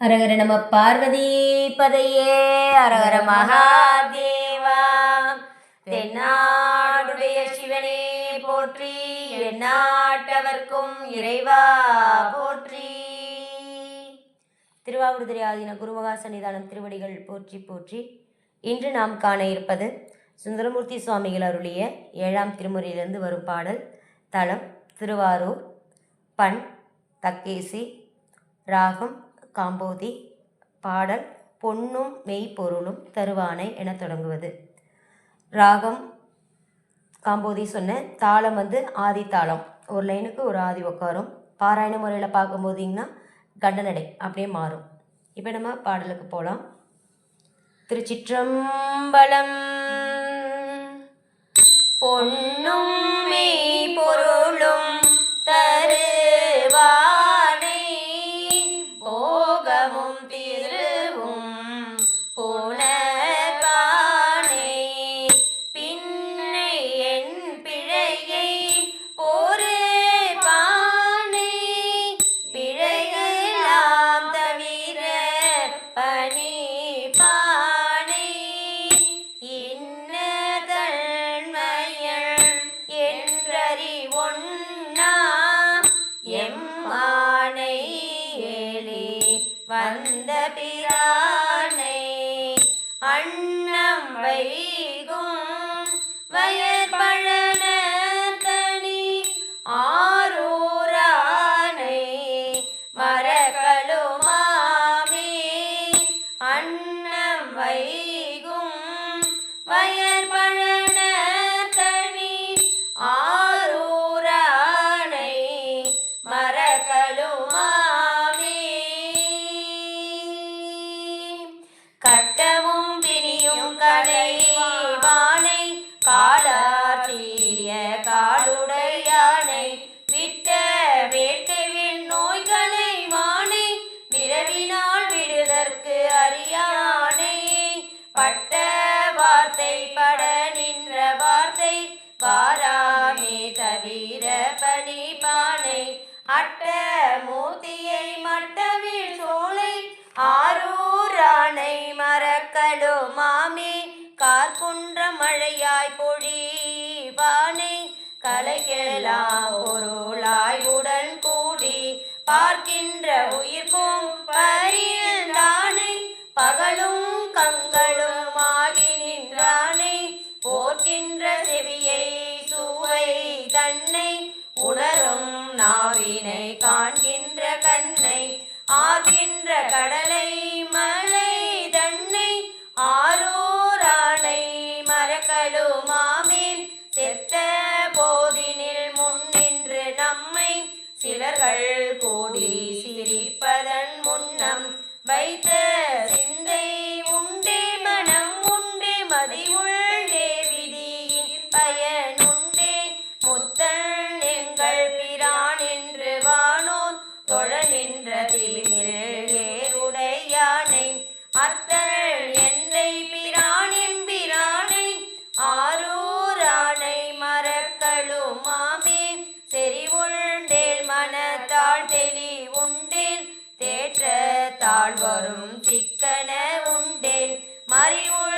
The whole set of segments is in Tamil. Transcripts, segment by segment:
அரகர நம பார்வதி பதையே அரகர மகாதேவா. தென்னாடுடைய சிவனே போற்றி எந்நாட்டவர்க்கும் இறைவா போற்றி. திருவாவூர்திரை ஆதீன குருமகா சன்னிதானம் திருவடிகள் போற்றி போற்றி. இன்று நாம் காண இருப்பது சுந்தரமூர்த்தி சுவாமிகள் அருளிய ஏழாம் திருமுறையிலிருந்து வரும் பாடல் தலம் திருவாரூர் பண் தக்கேசி ராகம் காம்போதி பாடல் பொன்னும் மெய்ப்பொருளும் தருவானை என தொடங்குவது. ராகம். காம்போதி சொன்ன தாளம் வந்து ஆதி தாளம். ஒரு லைனுக்கு ஒரு ஆதி உட்காரும் பாராயண முறையில் பார்க்கும்போதிங்கன்னா கண்டநடை அப்படியே மாறும். இப்போ நம்ம பாடலுக்கு போகலாம் திருச்சிற்றம்பலம் அட்ட மூர்த்தியை மட்டவில் சோலை ஆரூரானை மரக்கடுமாமே கார்குன்ற மழையாய் பொழிவானை கலைகெல்லாம் நாவினை காண்கின்ற கண்ணை ஆர்கின்ற கடலை மலை தன்னை ஆரூரானை மரக்கடுமாமேன் செத்த போதினில் முன்னின்று நம்மை சிலர்கள் கூடி சிரிப்பதன் முன்னம் வைத்த சிந்தை அத்தள் எந்தை பிரான் எம்பிரானை ஆரூரானை மரக்களுமாமே செறிவுண்டேல் மனத்தாள் தெளி உண்டேன் தேற்ற தாழ்வரும் சிக்கன உண்டேன் மறிவுண்டேல்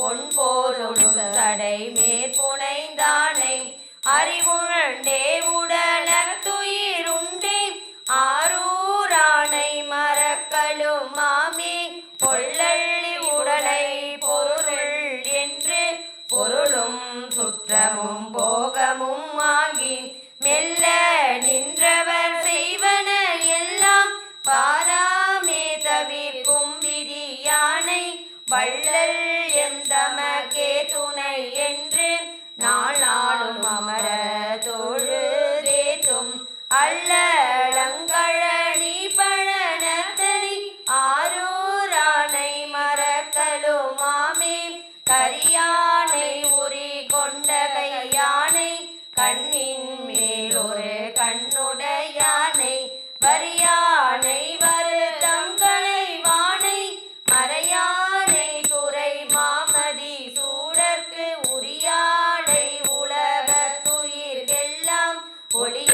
பொன் போலும் தடை மேற்புனைந்தானை அறிவுண்டே உடலத்துயிருண்டே ஆரூரானை மரக்களும் மாமே பொள்ளள்ளி உடலை பொருள் என்று பொருளும் சுற்றமும் நாள்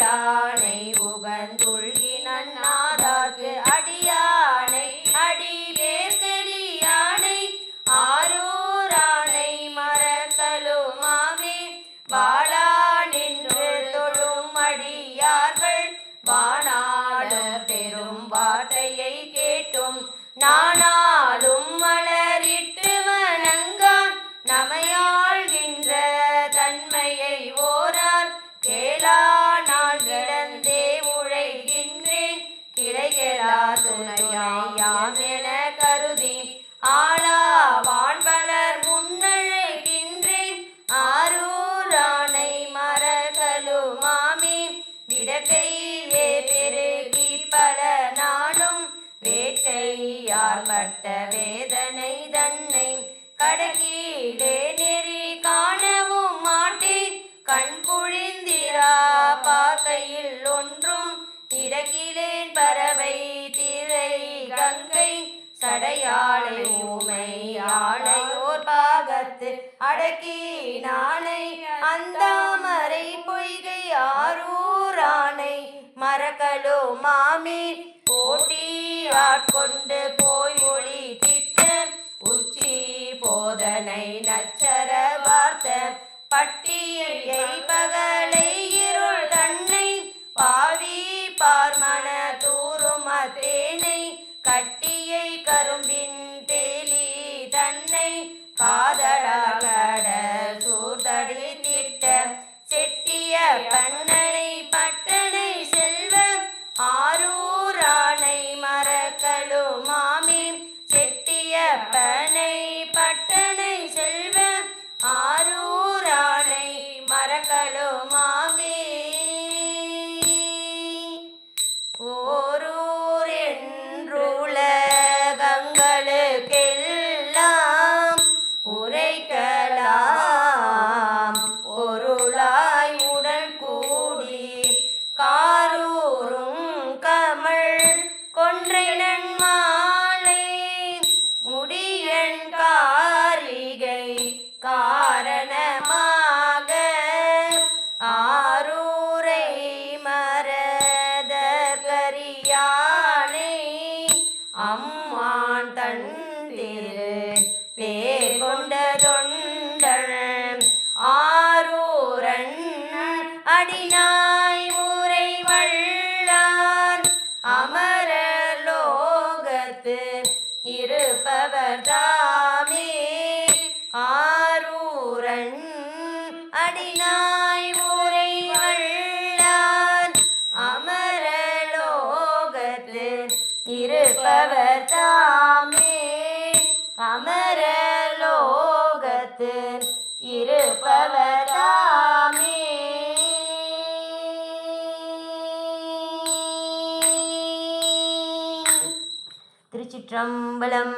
starting ஆளா வான்பலர் முன்னழைகின்றேன் ஆரூரானை மரகலு மாமே விடக்கையே பெருகி பல நாளும் வேட்கையார் வேதனை தன்னை கடக்கீடே நெறி காணவும் மாட்டேன். கண் குழிந்திரா பாக்கையில் ஒன்றும் இடக்கிலேன் பர சடையாளை ஊமை ஆளையோர் பாகத்து அடக்கி நானை அந்தாமரை பொய்கை ஆரூரானை மரக்கலோ மாமே போட்டி ஆட்கொண்டு போய் ஒளி திட்ட உச்சி போதனை நச்சர வார்த்த பட்டியை பகலை இருள் தன்னை பாவி பார்மன தூரும் தேனை கட்டி கரும்பின் தேலி தன்னை காதலாகட ஆரூரன் அடினாய் ஊரை வள்ளார் அமரலோகத்து இருப்பவர் தாமே. அமரலோகத்து இருப்பவர் தாமே. திருச்சிற்றம்பலம்